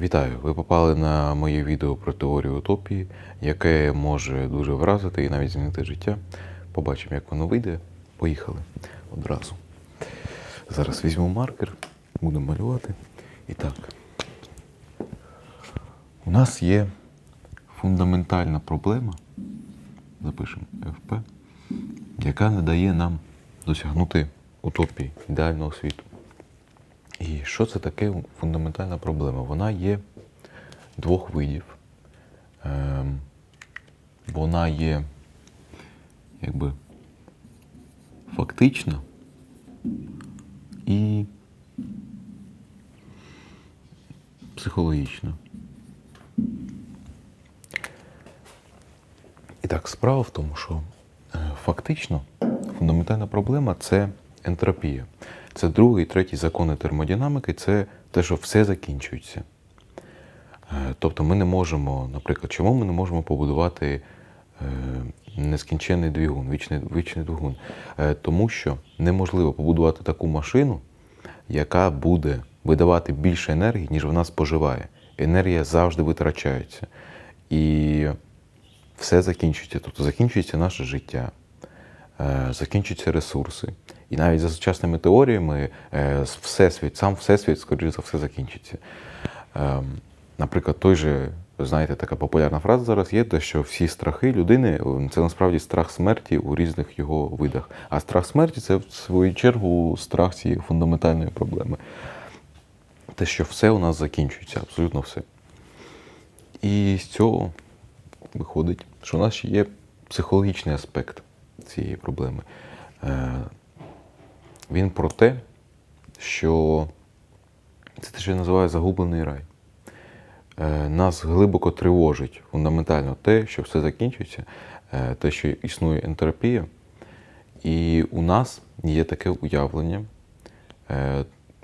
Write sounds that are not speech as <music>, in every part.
Вітаю! Ви попали на моє відео про теорію утопії, яке може дуже вразити і навіть змінити життя. Побачимо, як воно вийде. Поїхали одразу. Зараз візьму маркер, буду малювати. І так. У нас є фундаментальна проблема, запишемо ФП, яка не дає нам досягнути утопії ідеального світу. І що це таке фундаментальна проблема? Вона є двох видів. Ем, вона є якби фактична і психологічна. І так, справа в тому, що е, фактично фундаментальна проблема це ентропія. Це другий, третій закони термодинаміки, це те, що все закінчується. Е, Тобто ми не можемо, наприклад, чому ми не можемо побудувати е, нескінченний двигун, вічний, вічний двигун? Е, Тому що неможливо побудувати таку машину, яка буде видавати більше енергії, ніж вона споживає. Енергія завжди витрачається. І все закінчується. Тобто закінчується наше життя, е, закінчуються ресурси. І навіть за сучасними теоріями е, всесвіт, сам всесвіт, скоріше за все, закінчиться. Ем, Наприклад, той же, знаєте, така популярна фраза зараз є, те, що всі страхи людини це насправді страх смерті у різних його видах. А страх смерті це в свою чергу страх цієї фундаментальної проблеми. Те, що все у нас закінчується, абсолютно все. І з цього виходить, що у нас ще є психологічний аспект цієї проблеми. Е, Він про те, що це те, що я називаю загублений рай. Е, Нас глибоко тривожить фундаментально те, що все закінчується, е, те, що існує ентропія. І у нас є таке уявлення,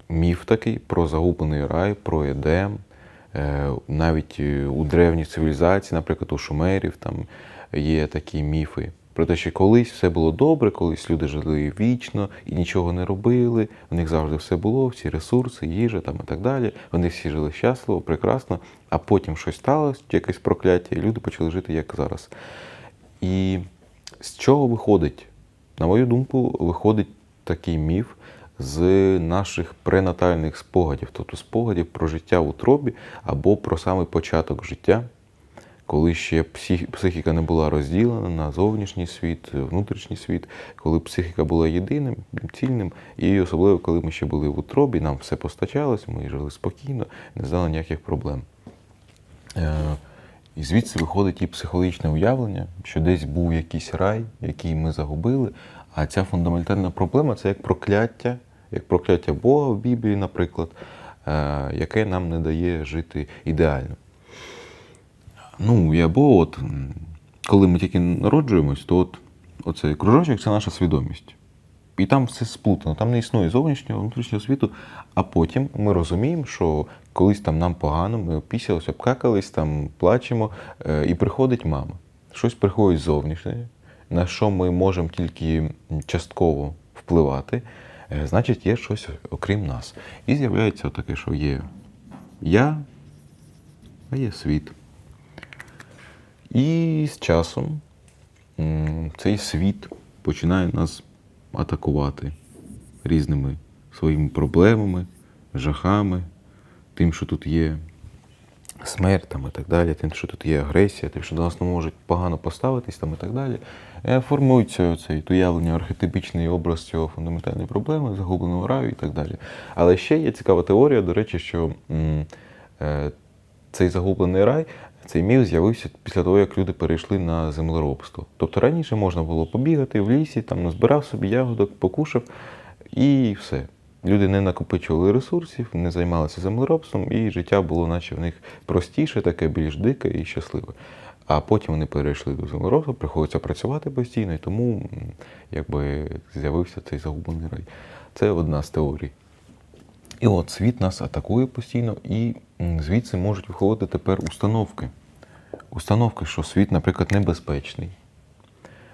міф такий про загублений рай, про Едем. Навіть у древніх цивілізацій, наприклад, у шумерів, там є такі міфи. Про те, що колись все було добре, колись люди жили вічно і нічого не робили, у них завжди все було, всі ресурси, їжа там і так далі. Вони всі жили щасливо, прекрасно, а потім щось сталося, якесь прокляття, і люди почали жити як зараз. І з чого виходить? На мою думку, виходить такий міф з наших пренатальних спогадів, тобто спогадів про життя в утробі або про самий початок життя, коли ще психіка не була розділена на зовнішній світ, внутрішній світ, коли психіка була єдиним, цільним, і особливо, коли ми ще були в утробі, нам все постачалося, ми жили спокійно, не знали ніяких проблем. Е, І звідси виходить і психологічне уявлення, що десь був якийсь рай, який ми загубили. А ця фундаментальна проблема це як прокляття, як прокляття Бога в Біблії, наприклад, е, яке нам не дає жити ідеально. Ну, і або от, коли ми тільки народжуємось, то от оцей кружочок це наша свідомість. І там все сплутано, там не існує зовнішнього, внутрішнього світу. А потім ми розуміємо, що колись там нам погано, ми опісялись, обкакались, там плачемо, е, і приходить мама. Щось приходить зовнішнє, на що ми можемо тільки частково впливати, е, значить, є щось окрім нас. І з'являється таке, що є я, а є світ. І з часом цей світ починає нас атакувати різними своїми проблемами, жахами, тим, що тут є смерть там, і так далі, тим, що тут є агресія, тим, що до нас не можуть погано поставитись там, і так далі. Е, Формується цей уявлення, архетипічний образ цього фундаментальної проблеми, загубленого раю і так далі. Але ще є цікава теорія, до речі, що е, цей загублений рай, цей міф з'явився після того, як люди перейшли на землеробство. Тобто раніше можна було побігати в лісі, там назбирав собі ягодок, покушав і все. Люди не накопичували ресурсів, не займалися землеробством, і життя було, наче в них простіше, таке більш дике і щасливе. А потім вони перейшли до землеробства, приходиться працювати постійно, і тому якби з'явився цей загублений рай. Це одна з теорій. І от світ нас атакує постійно, і звідси можуть виходити тепер установки. Установки, що світ, наприклад, небезпечний,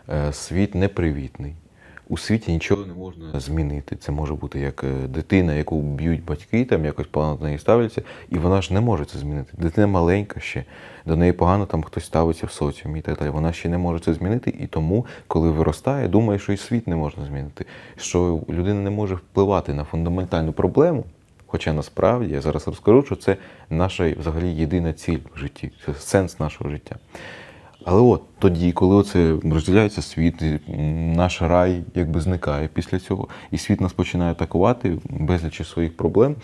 е, світ непривітний. у світі нічого не можна змінити. Це може бути як е, дитина, яку б'ють батьки, там якось погано до неї ставляться, і вона ж не може це змінити. Дитина маленька ще, до неї погано там хтось ставиться в соціумі і так далі. Вона ще не може це змінити, і тому, коли виростає, думає, що і світ не можна змінити, що людина не може впливати на фундаментальну проблему. Хоча насправді я зараз розкажу, що це наша взагалі єдина ціль в житті, це сенс нашого життя. Але от тоді, коли оце розділяється світ, наш рай якби зникає після цього, і світ нас починає атакувати безлічі своїх проблем,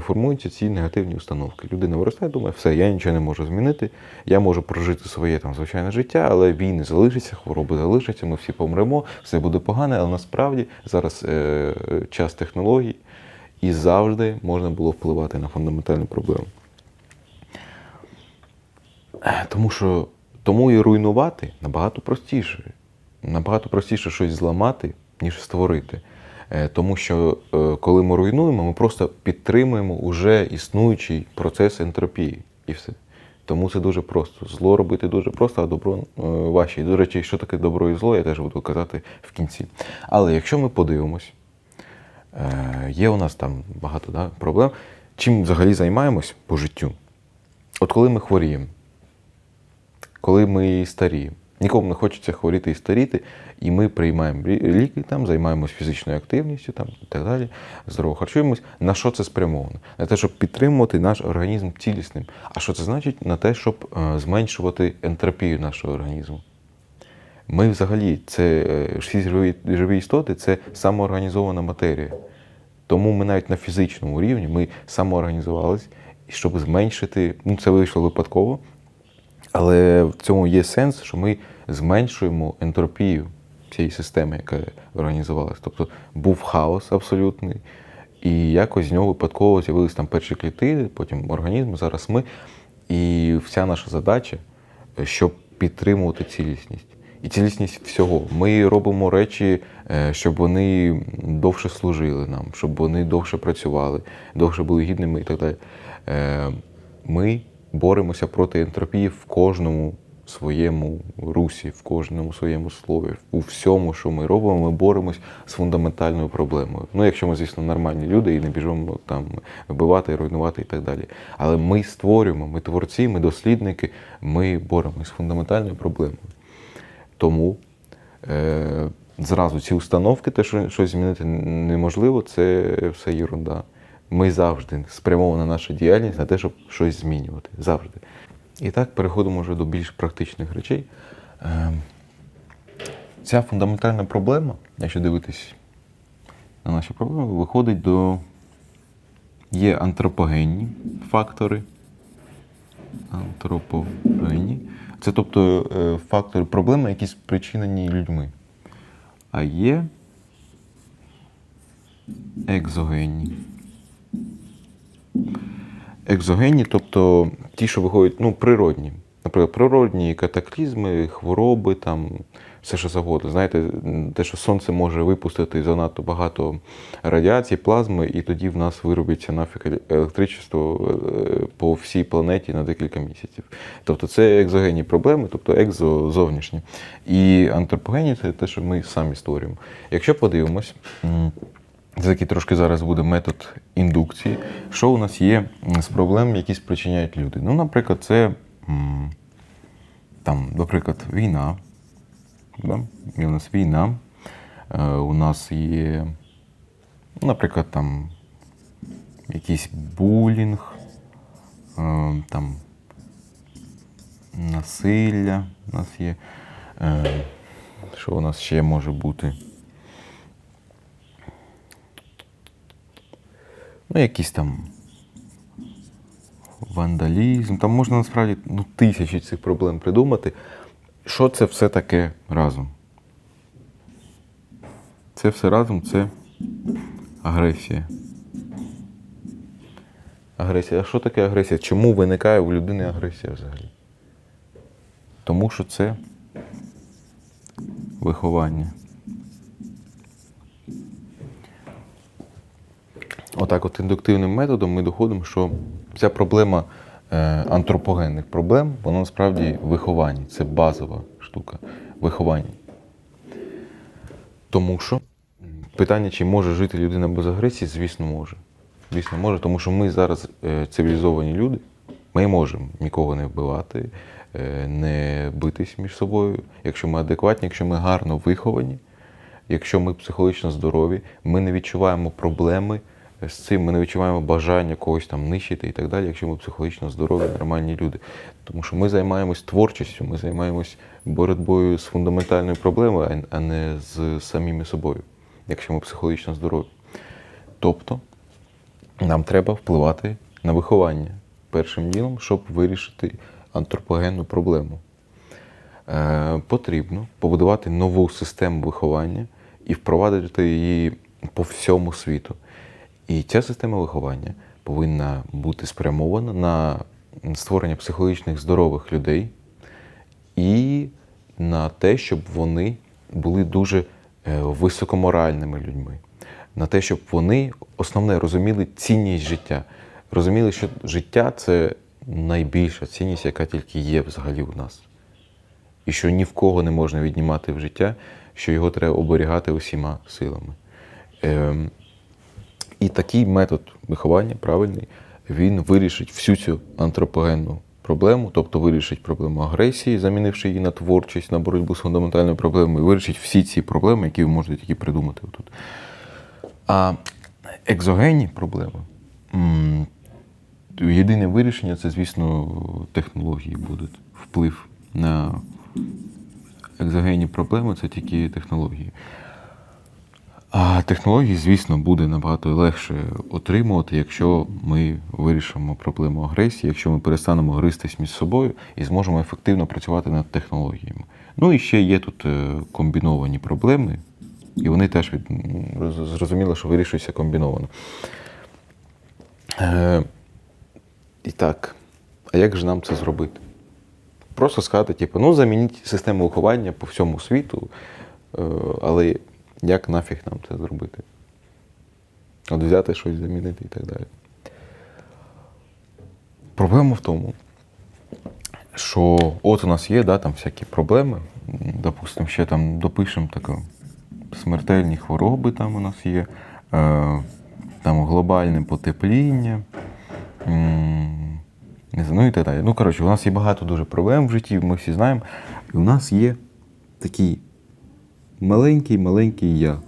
формуються ці негативні установки. Людина виростає, думає, все, я нічого не можу змінити, я можу прожити своє там звичайне життя, але війни залишаться, хвороби залишаться, ми всі помремо, все буде погане, але насправді зараз е, час технологій, і завжди можна було впливати на фундаментальну проблему. Е, Тому що тому і руйнувати набагато простіше. Набагато простіше щось зламати, ніж створити. Е, Тому що е, коли ми руйнуємо, ми просто підтримуємо уже існуючий процес ентропії. І все. Тому це дуже просто. Зло робити дуже просто, а добро важче. І, до речі, що таке добро і зло, я теж буду казати в кінці. Але якщо ми подивимось, Є у нас там багато да, проблем. Чим взагалі займаємось по життю? От коли ми хворіємо, коли ми старіємо, нікому не хочеться хворіти і старіти, і ми приймаємо ліки, там, займаємось фізичною активністю там, і так далі, здорово харчуємось. На що це спрямовано? На те, щоб підтримувати наш організм цілісним. А що це значить? На те, щоб е, зменшувати ентропію нашого організму. Ми взагалі, це е, всі живі, живі істоти, це самоорганізована матерія. Тому ми навіть на фізичному рівні ми самоорганізувалися, щоб зменшити, ну це вийшло випадково, але в цьому є сенс, що ми зменшуємо ентропію цієї системи, яка організувалася. Тобто був хаос абсолютний, і якось з нього випадково з'явились там перші клітини, потім організм, зараз ми. І вся наша задача, е, щоб підтримувати цілісність. І цілісність всього. Ми робимо речі, е, щоб вони довше служили нам, щоб вони довше працювали, довше були гідними і так далі. Е, Ми боремося проти ентропії в кожному своєму русі, в кожному своєму слові, у всьому, що ми робимо, ми боремось з фундаментальною проблемою. Ну, якщо ми, звісно, нормальні люди і не біжимо там вбивати, руйнувати і так далі. Але ми створюємо, ми творці, ми дослідники, ми боремось з фундаментальною проблемою. Тому е, зразу ці установки, те, що щось змінити неможливо, це все єрунда. Ми завжди спрямована наша діяльність на те, щоб щось змінювати. Завжди. І так переходимо вже до більш практичних речей. Е, ця фундаментальна проблема, якщо дивитись на наші проблеми, виходить до. Є антропогенні фактори. Антропогенні. Це тобто е, фактори проблеми, які спричинені людьми. А є екзогенні. Екзогенні, тобто ті, що виходять, ну, природні. Наприклад, природні катаклізми, хвороби, там, все що завгодно. Знаєте, те, що сонце може випустити занадто багато радіації, плазми, і тоді в нас виробиться нафіг електричество е, по всій планеті на декілька місяців. Тобто це екзогенні проблеми, тобто екзо зовнішні. І антропогенні це те, що ми самі створюємо. Якщо подивимось, це такий трошки зараз буде метод індукції. Що у нас є з проблем, які спричиняють люди? Ну, наприклад, це там, наприклад, війна. Да? Є у нас війна. Е, у нас є, наприклад, там якийсь булінг, е, там насилля у нас є. Е, що у нас ще може бути? Ну, якийсь там вандалізм. Там можна насправді ну, тисячі цих проблем придумати. Що це все таке разом? Це все разом це агресія. Агресія. А що таке агресія? Чому виникає у людини агресія взагалі? Тому що це виховання. Отак, от індуктивним методом ми доходимо, що ця проблема антропогенних проблем, вона насправді виховання. Це базова штука виховання. Тому що питання, чи може жити людина без агресії, звісно, може. Звісно, може, тому що ми зараз е, цивілізовані люди, ми можемо нікого не вбивати, е, не битись між собою. Якщо ми адекватні, якщо ми гарно виховані, якщо ми психологічно здорові, ми не відчуваємо проблеми з цим, ми не відчуваємо бажання когось там нищити і так далі, якщо ми психологічно здорові, нормальні люди. Тому що ми займаємось творчістю, ми займаємось боротьбою з фундаментальною проблемою, а- не з самими собою, якщо ми психологічно здорові. Тобто нам треба впливати на виховання першим ділом, щоб вирішити антропогенну проблему. Е, потрібно побудувати нову систему виховання і впровадити її по всьому світу. І ця система виховання повинна бути спрямована на створення психологічних здорових людей і на те, щоб вони були дуже е, високоморальними людьми, на те, щоб вони основне розуміли цінність життя, розуміли, що життя це найбільша цінність, яка тільки є взагалі у нас. І що ні в кого не можна віднімати в життя, що його треба оберігати усіма силами. І такий метод виховання правильний, він вирішить всю цю антропогенну проблему, тобто вирішить проблему агресії, замінивши її на творчість, на боротьбу з фундаментальною проблемою, вирішить всі ці проблеми, які ви можете тільки придумати тут. А екзогенні проблеми. Єдине вирішення це, звісно, технології будуть. Вплив на екзогенні проблеми це тільки технології. А технології, звісно, буде набагато легше отримувати, якщо ми вирішимо проблему агресії, якщо ми перестанемо гристись між собою і зможемо ефективно працювати над технологіями. Ну і ще є тут е, комбіновані проблеми, і вони теж від... зрозуміло, що вирішуються комбіновано. Е, і так, а як же нам це зробити? Просто сказати, типу, ну замініть систему виховання по всьому світу, е, але як нафіг нам це зробити? От взяти щось замінити і так далі. Проблема в тому, що от у нас є да, там всякі проблеми. Допустимо, ще там допишемо таке смертельні хвороби там у нас є, е, там глобальне потепління. Не знаю, ну і так далі. Ну, коротше, у нас є багато дуже проблем в житті, ми всі знаємо. І у нас є такий маленький-маленький я.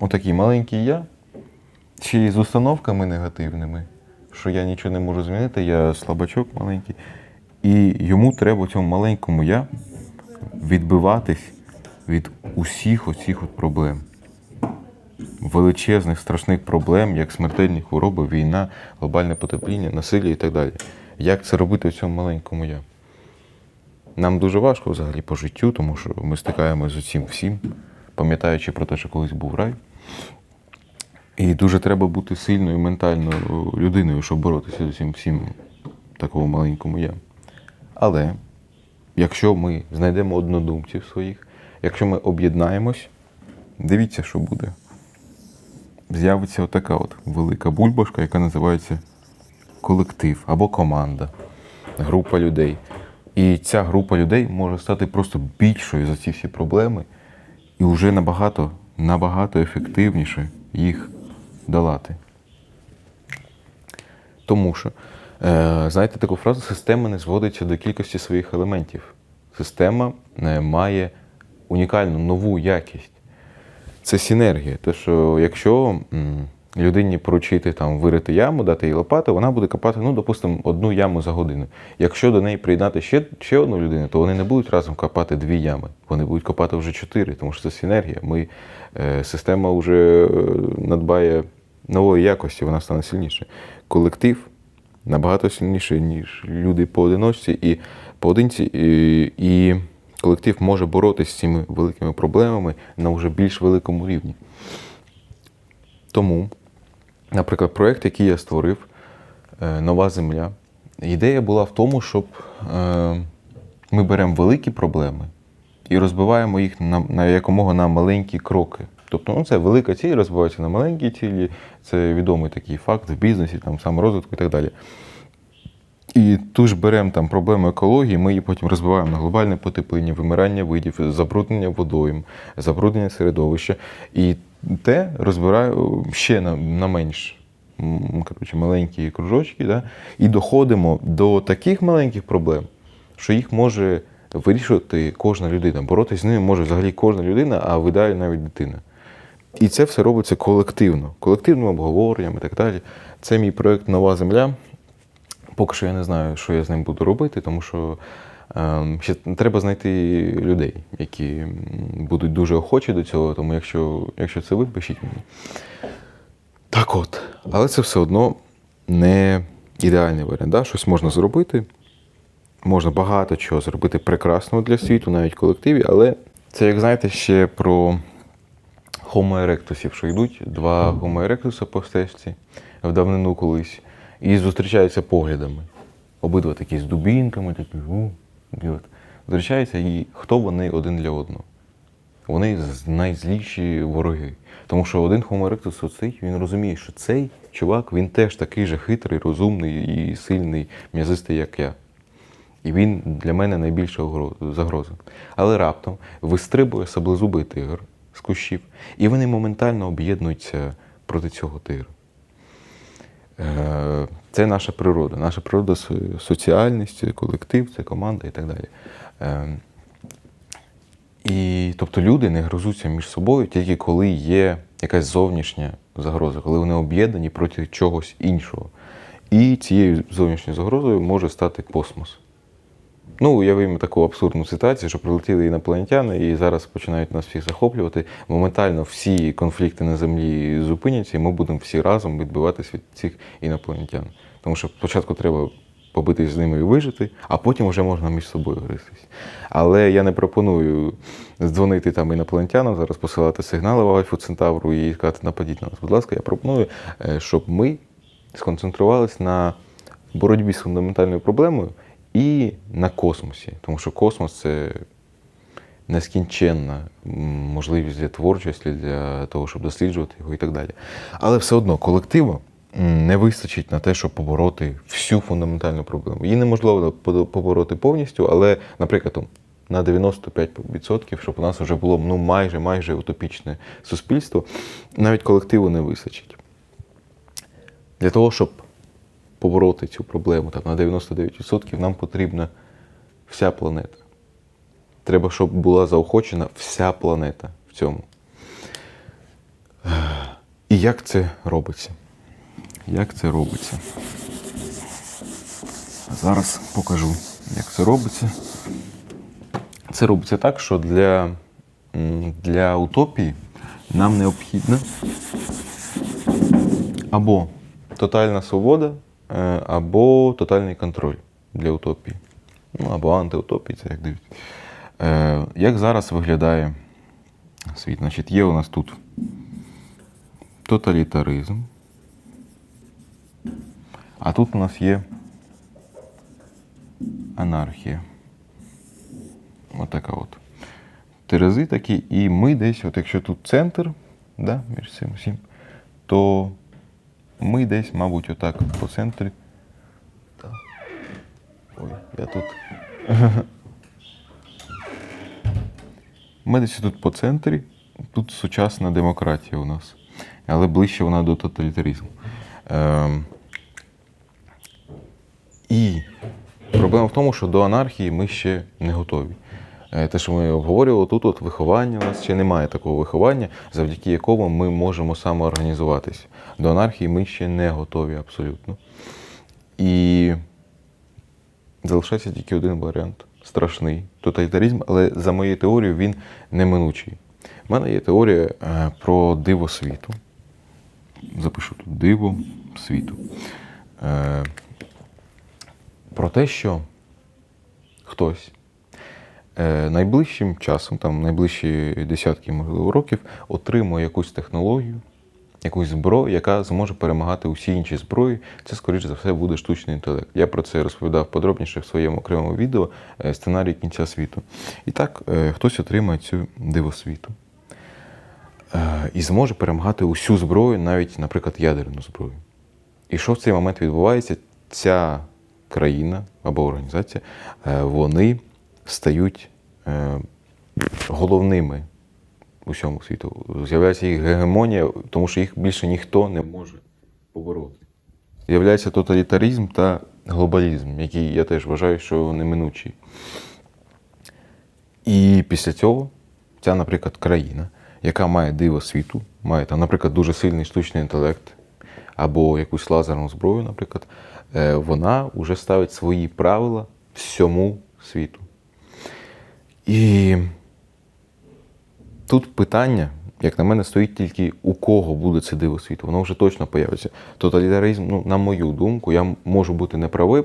Отакий маленький я, й з установками негативними, що я нічого не можу змінити, я слабачок маленький. І йому треба цьому маленькому я відбиватись від усіх оцих от проблем. Величезних страшних проблем, як смертельні хвороби, війна, глобальне потепління, насилля і так далі. Як це робити в цьому маленькому я? Нам дуже важко взагалі по життю, тому що ми стикаємося з цим всім, пам'ятаючи про те, що колись був рай. І дуже треба бути сильною ментальною людиною, щоб боротися з цим всім такому маленькому я. Але якщо ми знайдемо однодумців своїх, якщо ми об'єднаємось, дивіться, що буде. З'явиться отака от велика бульбашка, яка називається колектив або команда, група людей. І ця група людей може стати просто більшою за ці всі проблеми і вже набагато, набагато ефективніше їх долати. Тому що, е, знаєте таку фразу, система не зводиться до кількості своїх елементів. Система е, має унікальну нову якість. Це синергія. Те, що якщо людині поручити там вирити яму, дати їй лопату, вона буде копати, ну, допустимо, одну яму за годину. Якщо до неї приєднати ще, ще одну людину, то вони не будуть разом копати дві ями. Вони будуть копати вже чотири, тому що це синергія. Ми, е, система вже е, надбає нової якості, вона стане сильніше. Колектив набагато сильніший, ніж люди поодиночці і поодинці. І, і колектив може боротися з цими великими проблемами на вже більш великому рівні. Тому, наприклад, проєкт, який я створив, е, Нова Земля, ідея була в тому, щоб е, ми беремо великі проблеми і розбиваємо їх на, на якомога на маленькі кроки. Тобто, ну, це велика ціль розбивається на маленькі цілі, це відомий такий факт в бізнесі, там, саморозвитку і так далі. І ту ж беремо там проблему екології, ми її потім розбиваємо на глобальне потепління, вимирання видів, забруднення водойм, забруднення середовища. І те розбираю ще на, на менш коротше, маленькі кружочки, да? і доходимо до таких маленьких проблем, що їх може вирішувати кожна людина. Боротися з ними може взагалі кожна людина, а в ідеалі навіть дитина. І це все робиться колективно, колективним обговоренням і так далі. Це мій проєкт Нова Земля. Поки що я не знаю, що я з ним буду робити, тому що ще треба знайти людей, які будуть дуже охочі до цього. Тому якщо, якщо це ви, пишіть мені. Так от, але це все одно не ідеальний варіант. Да? Щось можна зробити, можна багато чого зробити прекрасного для світу, навіть в колективі, але це, як знаєте, ще про Homo erectusів, що йдуть два Homo erectuса по стежці в давнину колись, і зустрічаються поглядами. Обидва такі з дубінками, такі, от. Зустрічаються, і хто вони один для одного? Вони найзліші вороги. Тому що один Homo erectus оцей, він розуміє, що цей чувак, він теж такий же хитрий, розумний і сильний, м'язистий, як я. І він для мене найбільша загроза. Але раптом вистрибує саблезубий тигр з кущів, і вони моментально об'єднуються проти цього тигра. Е, Це наша природа. Наша природа соціальність, колектив, це команда і так далі. Е, І тобто люди не грозуться між собою тільки коли є якась зовнішня загроза, коли вони об'єднані проти чогось іншого. І цією зовнішньою загрозою може стати космос. Ну, уявимо таку абсурдну ситуацію, що прилетіли інопланетяни і зараз починають нас всіх захоплювати. Моментально всі конфлікти на землі зупиняться, і ми будемо всі разом відбиватися від цих інопланетян. Тому що спочатку треба побитись з ними і вижити, а потім вже можна між собою гристись. Але я не пропоную дзвонити там інопланетянам, зараз посилати сигнали в Альфу Центавру і сказати, нападіть на нас. Будь ласка, я пропоную, е, щоб ми сконцентрувались на боротьбі з фундаментальною проблемою і на космосі. Тому що космос це нескінченна можливість для творчості, для того, щоб досліджувати його і так далі. Але все одно колективу не вистачить на те, щоб побороти всю фундаментальну проблему. Її неможливо побороти повністю, але, наприклад, на 95%, щоб у нас вже було ну, майже майже утопічне суспільство, навіть колективу не вистачить. Для того, щоб побороти цю проблему там, на 99%, нам потрібна вся планета. Треба, щоб була заохочена вся планета в цьому. І як це робиться? Як це робиться? Зараз покажу, як це робиться. Це робиться так, що для, для утопії нам необхідно або тотальна свобода, або тотальний контроль для утопії. Ну, або антиутопії, це як дивіться. Е, Як зараз виглядає світ? Значить, є у нас тут тоталітаризм. А тут у нас є анархія. Отака от. Терези такі, і ми десь, от якщо тут центр, да, між цим всім, то ми десь, мабуть, отак по центрі. Ой, я тут. Ми десь тут по центрі. Тут сучасна демократія у нас. Але ближче вона до тоталітаризму. Ем, і проблема в тому, що до анархії ми ще не готові. Е, Те, що ми обговорювали, тут от виховання у нас ще немає такого виховання, завдяки якому ми можемо самоорганізуватися. До анархії ми ще не готові абсолютно. І залишається тільки один варіант страшний тоталітаризм, але за моєю теорією він неминучий. У мене є теорія е, про диво світу. Запишу тут диво світу. Е, Про те, що хтось найближчим часом, там найближчі десятки, можливо, років, отримує якусь технологію, якусь зброю, яка зможе перемагати усі інші зброї. Це, скоріш за все, буде штучний інтелект. Я про це розповідав подробніше в своєму окремому відео е, сценарій кінця світу. І так, е, хтось отримає цю диво світу. Е, І зможе перемагати усю зброю, навіть, наприклад, ядерну зброю. І що в цей момент відбувається? Ця країна або організація, е, вони стають е, головними всьому світу. З'являється їх гегемонія, тому що їх більше ніхто не може побороти. З'являється тоталітаризм та глобалізм, який я теж вважаю, що неминучий. І після цього ця, наприклад, країна, яка має диво світу, має там, наприклад, дуже сильний штучний інтелект або якусь лазерну зброю, наприклад, е, вона вже ставить свої правила всьому світу. І тут питання, як на мене, стоїть тільки у кого буде це диво світу. Воно вже точно появиться. Тоталітаризм, ну, на мою думку, я можу бути неправим.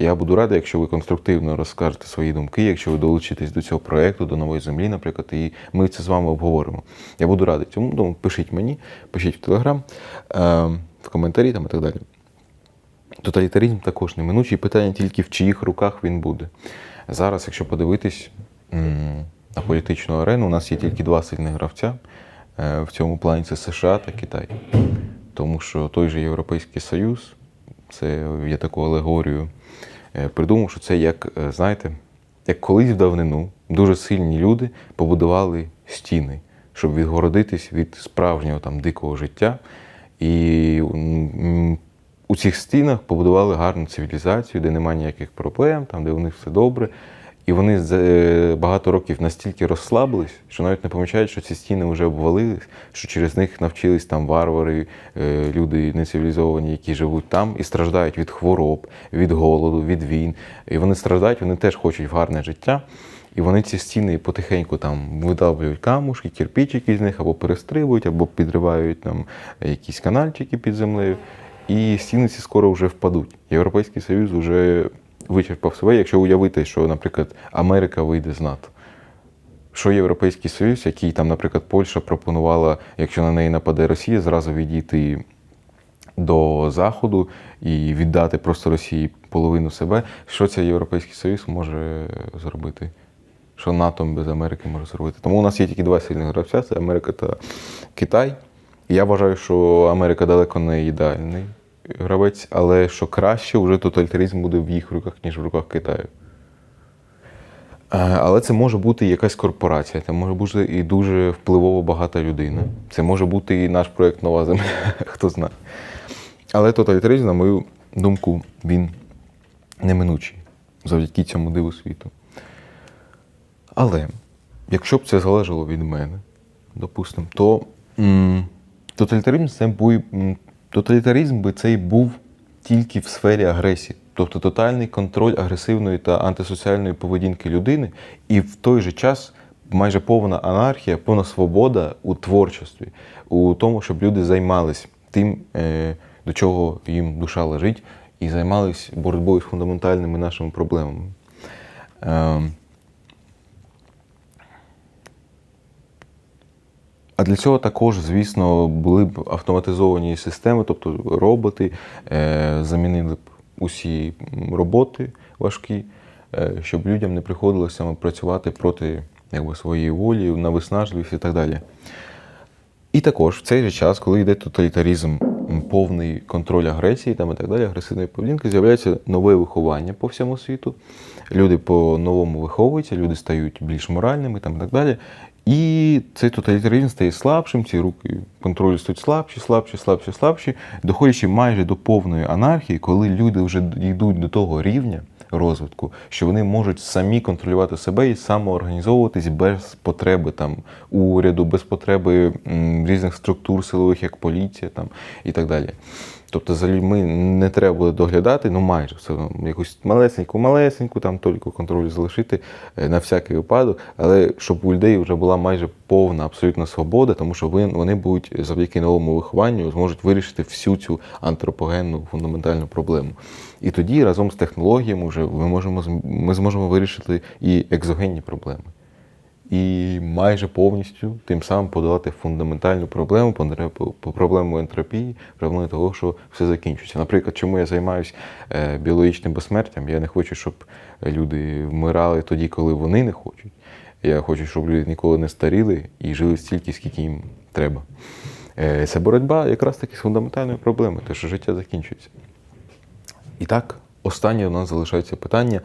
Я буду радий, якщо ви конструктивно розкажете свої думки, якщо ви долучитесь до цього проєкту, до нової землі, наприклад, і ми це з вами обговоримо. Я буду радий цьому. Тому пишіть мені, пишіть в Телеграм, е, в коментарі там і так далі. Тоталітаризм також неминучий. Питання тільки в чиїх руках він буде. Зараз, якщо подивитись на політичну арену, у нас є тільки два сильних гравця. Е, В цьому плані це США та Китай. Тому що той же Європейський Союз, це я таку алегорію е, придумав, що це як, е, знаєте, як колись в давнину дуже сильні люди побудували стіни, щоб відгородитись від справжнього там дикого життя. І у цих стінах побудували гарну цивілізацію, де немає ніяких проблем, там, де у них все добре. І вони е, багато років настільки розслабились, що навіть не помічають, що ці стіни вже обвалились, що через них навчились там варвари, е, люди нецивілізовані, які живуть там і страждають від хвороб, від голоду, від війн. І вони страждають, вони теж хочуть в гарне життя. І вони ці стіни потихеньку там видавлюють камушки, кирпичики з них або перестрибують, або підривають там якісь канальчики під землею. І стіни ці скоро вже впадуть. Європейський Союз вже вичерпав себе. Якщо уявити, що, наприклад, Америка вийде з НАТО. Що Європейський Союз, який там, наприклад, Польща пропонувала, якщо на неї нападе Росія, зразу відійти до Заходу і віддати просто Росії половину себе. Що цей Європейський Союз може зробити? Що НАТО без Америки може зробити? Тому у нас є тільки два сильних гравця: це Америка та Китай. Я вважаю, що Америка далеко не ідеальний гравець, але що краще вже тоталітаризм буде в їх руках, ніж в руках Китаю. Е, Але це може бути якась корпорація, це може бути і дуже впливово багата людина. Це може бути і наш проєкт Нова Земля, <laughs> хто знає. Але тоталітаризм, на мою думку, він неминучий завдяки цьому диву світу. Але якщо б це залежало від мене, допустимо, то м, тоталітаризм це був, м, тоталітаризм би цей був тільки в сфері агресії, тобто тотальний контроль агресивної та антисоціальної поведінки людини, і в той же час майже повна анархія, повна свобода у творчості, у тому, щоб люди займались тим, е, до чого їм душа лежить, і займались боротьбою з фундаментальними нашими проблемами. А для цього також, звісно, були б автоматизовані системи, тобто роботи е, замінили б усі роботи важкі, е, щоб людям не приходилося працювати проти якби, своєї волі, на виснажливість і так далі. І також в цей же час, коли йде тоталітаризм, м, повний контроль агресії там і так далі, агресивної поведінки, з'являється нове виховання по всьому світу. Люди по-новому виховуються, люди стають більш моральними там і так далі. І цей тоталітаризм стає слабшим, ці руки контролю стають слабші, слабші, слабші, слабші, доходячи майже до повної анархії, коли люди вже йдуть до того рівня розвитку, що вони можуть самі контролювати себе і самоорганізовуватись без потреби там уряду, без потреби різних структур силових, як поліція там і так далі. Тобто за людьми не треба буде доглядати, ну майже все якусь малесеньку, малесеньку там тільки контролю залишити е, на всякий випадок, але щоб у людей вже була майже повна абсолютна свобода, тому що вони будуть завдяки новому вихованню зможуть вирішити всю цю антропогенну фундаментальну проблему. І тоді разом з технологіями вже ми можемо ми зможемо вирішити і екзогенні проблеми і майже повністю тим самим подолати фундаментальну проблему, проблему ентропії, проблему того, що все закінчується. Наприклад, чому я займаюся е, біологічним безсмертям? Я не хочу, щоб люди вмирали тоді, коли вони не хочуть. Я хочу, щоб люди ніколи не старіли і жили стільки, скільки їм треба. Це боротьба якраз таки з фундаментальною проблемою, те, що життя закінчується. І так, останнє у нас залишається питання,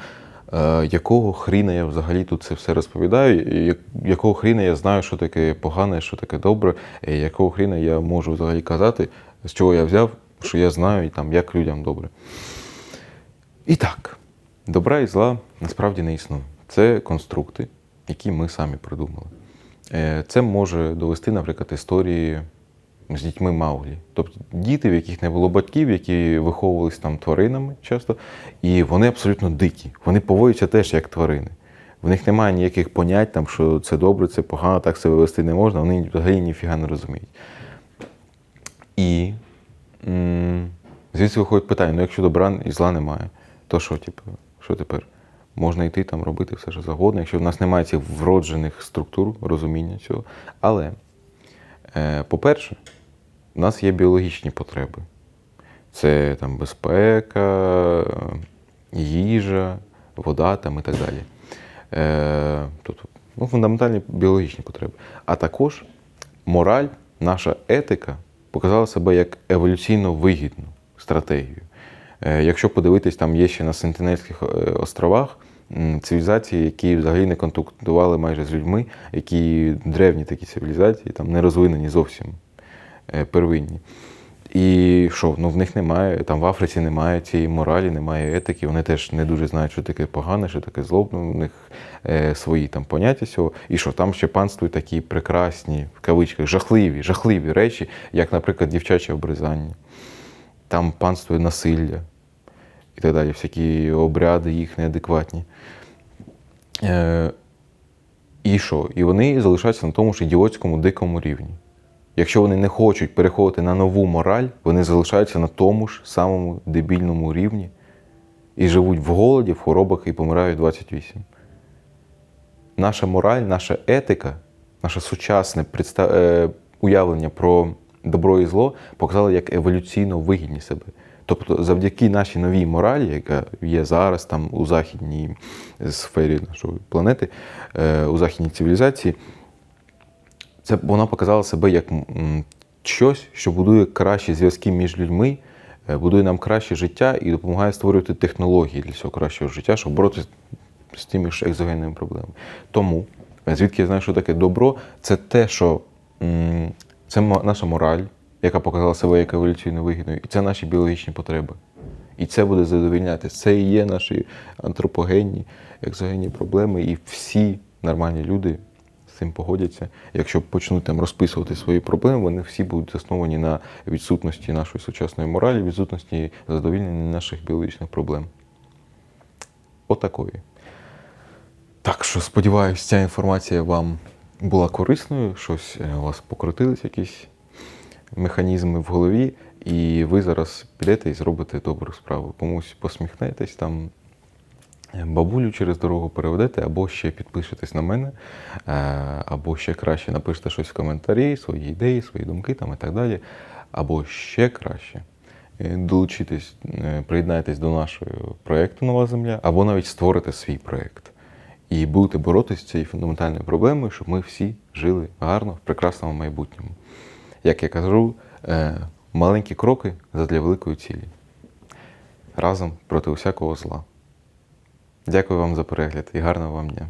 якого хріна я взагалі тут це все розповідаю, якого хріна я знаю, що таке погане, що таке добре, якого хріна я можу взагалі казати, з чого я взяв, що я знаю і там, як людям добре. І так, добра і зла насправді не існує. Це конструкти, які ми самі придумали. Е, Це може довести, наприклад, історії з дітьми Мауглі. Тобто діти, в яких не було батьків, які виховувалися там тваринами часто, і вони абсолютно дикі. Вони поводяться теж як тварини. В них немає ніяких понять, там, що це добре, це погано, так себе вести не можна, вони взагалі ніфіга не розуміють. І звідси виходить питання: ну якщо добра і зла немає, то що, типу, що тепер? Можна йти там робити все, що завгодно, якщо в нас немає цих вроджених структур розуміння цього. Але, по-перше, в нас є біологічні потреби. Це там безпека, їжа, вода там і так далі. Е, тобто, ну, фундаментальні біологічні потреби. А також мораль, наша етика показала себе як еволюційно вигідну стратегію. Е, Якщо подивитись, там є ще на Сентинельських е, островах цивілізації, які взагалі не контактували майже з людьми, які древні такі цивілізації, там не розвинені зовсім е, первинні. І що, ну в них немає, там в Африці немає цієї моралі, немає етики, вони теж не дуже знають, що таке погане, що таке зло, ну, у них е, свої там поняття цього. І що там ще панствують такі прекрасні, в кавичках, жахливі, жахливі речі, як, наприклад, дівчаче обрізання. Там панствує насилля і так далі, всякі обряди їх неадекватні. Е, і що? І вони залишаються на тому ж ідіотському дикому рівні. Якщо вони не хочуть переходити на нову мораль, вони залишаються на тому ж самому дебільному рівні і живуть в голоді, в хворобах і помирають 28. Наша мораль, наша етика, наше сучасне представ... е, уявлення про добро і зло показало як еволюційно вигідні себе. Тобто, завдяки нашій новій моралі, яка є зараз там у західній сфері нашої планети, е, у західній цивілізації, це вона показала себе як щось, що будує кращі зв'язки між людьми, е, будує нам краще життя і допомагає створювати технології для цього кращого життя, щоб боротися з тими ж екзогенними проблемами. Тому, е, звідки я знаю, що таке добро, це те, що це наша мораль, яка показала себе як еволюційно вигідною, і це наші біологічні потреби. І це буде задовільняти. Це і є наші антропогенні, екзогенні проблеми, і всі нормальні люди з цим погодяться. Якщо почнуть там розписувати свої проблеми, вони всі будуть засновані на відсутності нашої сучасної моралі, відсутності задовільнення наших біологічних проблем. Отакої. Так що сподіваюся, ця інформація вам була корисною, щось е, у вас покрутились якісь механізми в голові, і ви зараз підете і зробите добру справу. Комусь посміхнетесь там, е, бабулю через дорогу переведете, або ще підпишетесь на мене, е, або ще краще напишете щось в коментарі, свої ідеї, свої думки там і так далі. Або ще краще е, долучитесь, е, приєднайтесь до нашого проєкту Нова Земля, або навіть створите свій проєкт. І будете боротися з цією фундаментальною проблемою, щоб ми всі жили гарно в прекрасному майбутньому. Як я кажу, е, маленькі кроки задля великої цілі. Разом проти усякого зла. Дякую вам за перегляд і гарного вам дня.